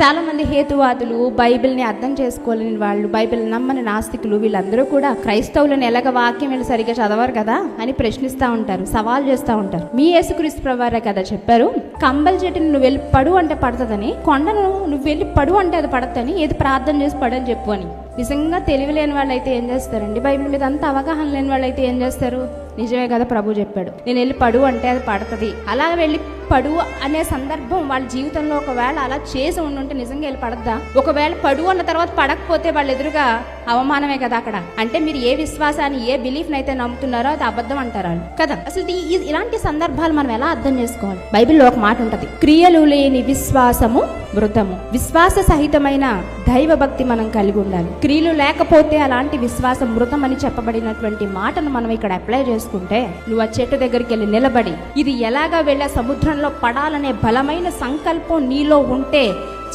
చాలా మంది హేతువాదులు బైబిల్ని అర్థం చేసుకోలేని వాళ్ళు బైబిల్ నమ్మని నాస్తికులు వీళ్ళందరూ కూడా క్రైస్తవులను ఎలాగ వాక్యం వీళ్ళు సరిగ్గా చదవరు కదా అని ప్రశ్నిస్తూ ఉంటారు సవాల్ చేస్తూ ఉంటారు. మీ యేసుక్రీస్తు ప్రవారే కదా చెప్పారు కంబల్ చెట్టుని నువ్వు వెళ్ళి పడు అంటే పడుతుందని కొండను నువ్వు వెళ్ళి పడు అంటే అది పడతని ఏది ప్రార్థన చేసి పడని చెప్పు అని. నిజంగా తెలివి లేని వాళ్ళు అయితే ఏం చేస్తారండి? బైబిల్ మీద అంత అవగాహన లేని వాళ్ళు అయితే ఏం చేస్తారు? నిజమే కదా ప్రభు చెప్పాడు. నేను వెళ్ళి పడు అంటే అది పడుతుంది. అలా వెళ్ళి పడు అనే సందర్భం వాళ్ళ జీవితంలో ఒకవేళ అలా చేసి ఉండుంటే నిజంగా వెళ్ళి పడద్దా? ఒకవేళ పడు అన్న తర్వాత పడకపోతే వాళ్ళు ఎదురుగా అవమానమే కదా అక్కడ. అంటే మీరు ఏ విశ్వాసాన్ని ఏ బిలీఫ్ అయితే నమ్ముతున్నారో అది అబద్ధం అంటారు వాళ్ళు. కదా? అసలు ఈ- ఇలాంటి సందర్భాలు మనం ఎలా అర్థం చేసుకోవాలి? బైబిల్లో ఒక మాట ఉంటది. క్రియలు లేని విశ్వాసము మృతము. విశ్వాస సహితమైన దైవ భక్తి మనం కలిగి ఉండాలి. క్రియలు లేకపోతే అలాంటి విశ్వాసం మృతం అని చెప్పబడినటువంటి మాటను మనం ఇక్కడ అప్లై చేసుకుంటే నువ్వు ఆ చెట్టు దగ్గరికి వెళ్ళి నిలబడి ఇది ఎలాగా వెళ్ళే సముద్రంలో పడాలనే బలమైన సంకల్పం నీలో ఉంటే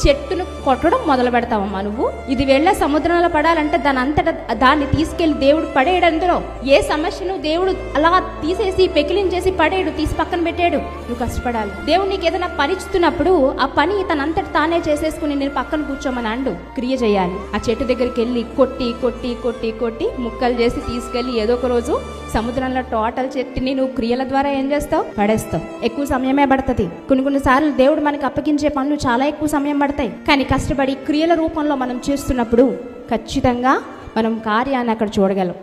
చెట్టును కొట్టడం మొదలు పెడతావమ్మా నువ్వు. ఇది వెళ్ళే సముద్రంలో పడాలంటే దాని అంతటా దాన్ని తీసుకెళ్ళి దేవుడు పడేయడు అందులో. ఏ సమస్యను దేవుడు అలా తీసేసి పెకిలించేసి పడేయడు తీసి పక్కన పెట్టాడు నువ్వు కష్టపడాలి. దేవుడు నీకు ఏదైనా పనిస్తున్నప్పుడు ఆ పని తనంతట తానే చేసేసుకుని నేను పక్కన కూర్చోమని అండు. క్రియ చేయాలి. ఆ చెట్టు దగ్గరికి వెళ్ళి కొట్టి కొట్టి కొట్టి కొట్టి ముక్కలు చేసి తీసుకెళ్ళి ఏదో ఒక రోజు సముద్రంలో టోటల్ చెట్టుని నువ్వు క్రియల ద్వారా ఏం చేస్తావు? పడేస్తావు. ఎక్కువ సమయమే పడుతుంది. కొన్ని కొన్ని సార్లు దేవుడు మనకి అప్పగించే పనులు చాలా ఎక్కువ సమయం పడతాయి. కానీ కష్టపడి క్రియల రూపంలో మనం చేస్తున్నప్పుడు ఖచ్చితంగా మనం కార్యాన్ని అక్కడ చూడగలం.